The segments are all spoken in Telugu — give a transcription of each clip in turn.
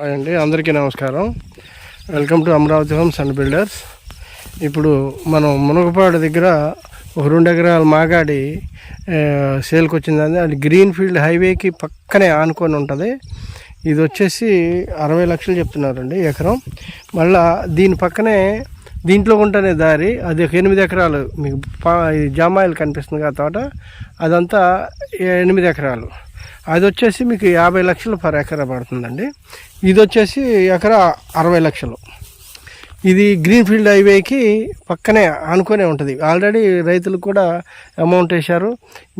హాయ్ అండి అందరికీ నమస్కారం. Welcome to Amaravati homes and builders ఇప్పుడు మనం మునగపాడు దగ్గర ఒక రెండు ఎకరాల మాగాడి సేల్కి వచ్చిందండి. అది గ్రీన్ ఫీల్డ్ హైవేకి పక్కనే ఆనుకొని ఉంటుంది. ఇది వచ్చేసి అరవై లక్షలు చెప్తున్నారండి ఎకరం. మళ్ళా దీని పక్కనే దీంట్లో ఉంటేనే దారి అది ఒక ఎనిమిది ఎకరాలు. మీకు పా ఇది జామాయిల్ కనిపిస్తుంది కదా తోట. అదంతా ఎనిమిది ఎకరాలు. అది వచ్చేసి మీకు యాభై లక్షలు పర్ ఎకరా పడుతుందండి. ఇది వచ్చేసి ఎకరా అరవై లక్షలు. ఇది గ్రీన్ ఫీల్డ్ హైవేకి పక్కనే ఆనుకొనే ఉంటుంది. ఆల్రెడీ రైతులకు కూడా అమౌంట్ వేశారు.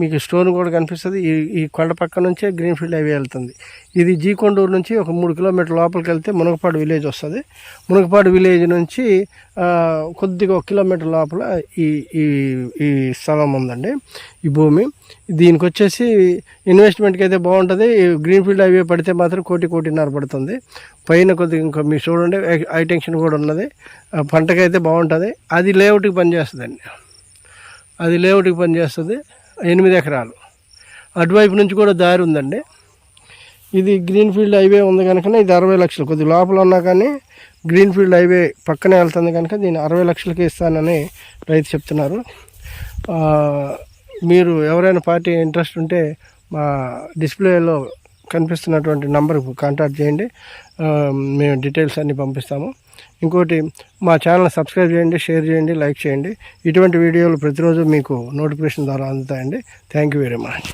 మీకు స్టోన్ కూడా కనిపిస్తుంది. ఈ ఈ కొండ పక్క నుంచే గ్రీన్ ఫీల్డ్ హైవే వెళ్తుంది. ఇది జీకొండూరు నుంచి ఒక మూడు కిలోమీటర్ లోపలికి వెళ్తే మునగపాడు విలేజ్ వస్తుంది. మునగపాడు విలేజ్ నుంచి కొద్దిగా ఒక కిలోమీటర్ లోపల ఈ ఈ ఈ స్థలం ఉందండి. ఈ భూమి. దీనికి వచ్చేసి ఇన్వెస్ట్మెంట్కి అయితే బాగుంటుంది. గ్రీన్ఫీల్డ్ గ్రీన్ ఫీల్డ్ హైవే పడితే మాత్రం కోటి కోటిన్నర పడుతుంది. పైన కొద్దిగా ఇంకా మీరు చూడండి హైటెన్షన్ కూడా ఉన్నది. పంటకైతే బాగుంటుంది. అది లేఅవుట్కి పనిచేస్తుందండి. అది లేఅవుట్కి పనిచేస్తుంది ఎనిమిది ఎకరాలు. అటువైపు నుంచి కూడా దారి ఉందండి. ఇది గ్రీన్ ఫీల్డ్ హైవే ఉంది కనుక ఇది అరవై లక్షలు. కొద్ది లోపల ఉన్నా కానీ గ్రీన్ ఫీల్డ్ హైవే పక్కనే వెళ్తుంది కనుక దీన్ని అరవై లక్షలకి ఇస్తానని రైతు చెప్తున్నారు. మీరు ఎవరైనా పార్టీ ఇంట్రెస్ట్ ఉంటే మా డిస్ప్లేలో కనిపిస్తున్నటువంటి నంబర్కు కాంటాక్ట్ చేయండి. మేము డీటెయిల్స్ అన్నీ పంపిస్తాము. ఇంకోటి మా ఛానల్ సబ్స్క్రైబ్ చేయండి షేర్ చేయండి లైక్ చేయండి. ఇటువంటి వీడియోలు ప్రతిరోజు మీకు నోటిఫికేషన్ ద్వారా అందుతాయండి. Thank you very much.